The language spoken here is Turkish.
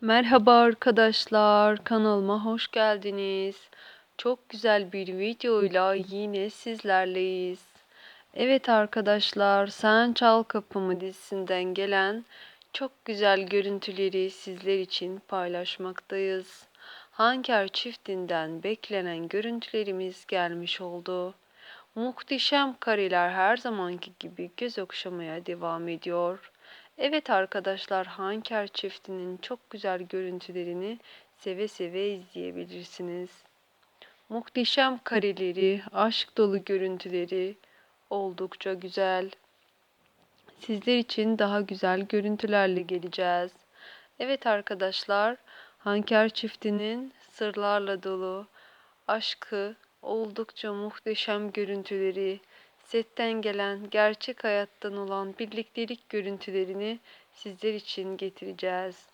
Merhaba arkadaşlar, kanalıma hoş geldiniz. Çok güzel bir videoyla yine sizlerleyiz. Evet arkadaşlar, Sen Çal Kapımı dizisinden gelen çok güzel görüntüleri sizler için paylaşmaktayız. Hanker çiftinden beklenen görüntülerimiz gelmiş oldu. Muhteşem kareler her zamanki gibi göz okşamaya devam ediyor. Evet arkadaşlar Hanker çiftinin çok güzel görüntülerini seve seve izleyebilirsiniz. Muhteşem kareleri, aşk dolu görüntüleri oldukça güzel. Sizler için daha güzel görüntülerle geleceğiz. Evet arkadaşlar, Hanker çiftinin sırlarla dolu aşkı, oldukça muhteşem görüntüleri, setten gelen, gerçek hayattan olan birliktelik görüntülerini sizler için getireceğiz.